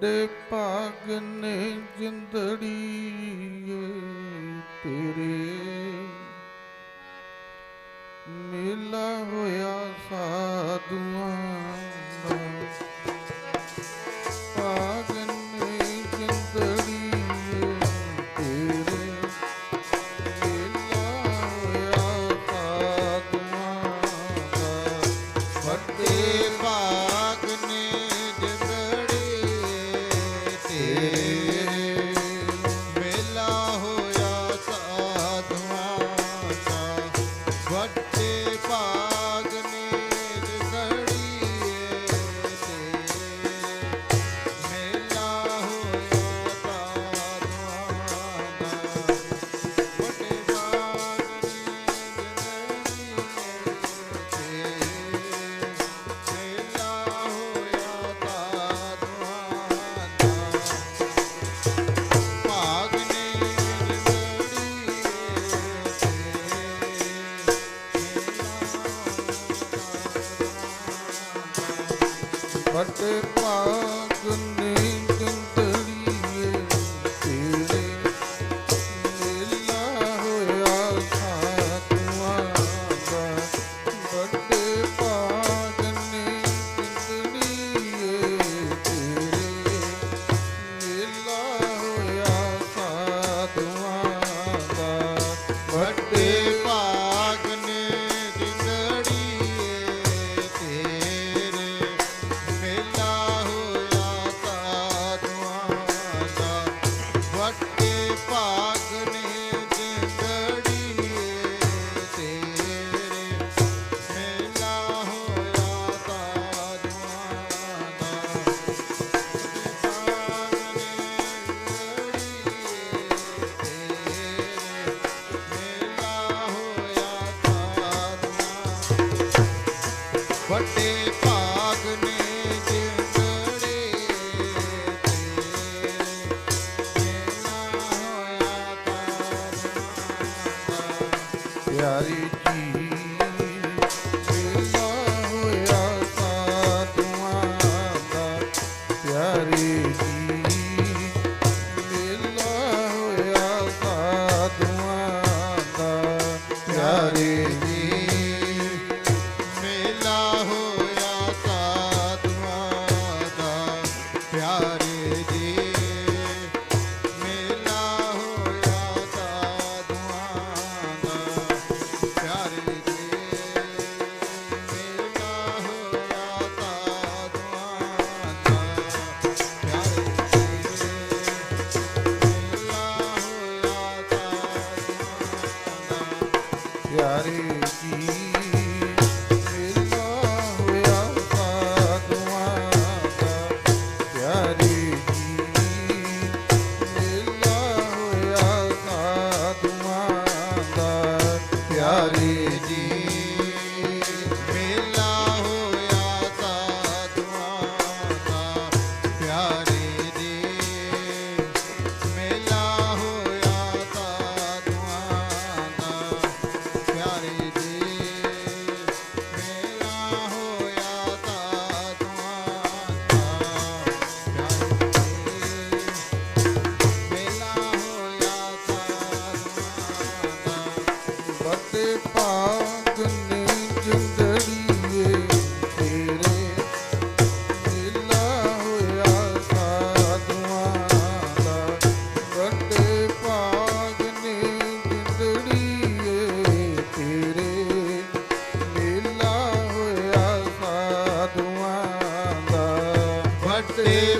ਵੱਡੇ ਭਾਗ ਨੇ ਜਿੰਦੜੀਏ ਤੇਰੇ। ਮੇਲਾ ਹੋਇਆ ਸਾਧੂਆਂ ਫਟ ਭਾਗ ਨੇ ਜੰਤ पाक रे Dev.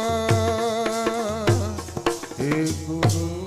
Hey,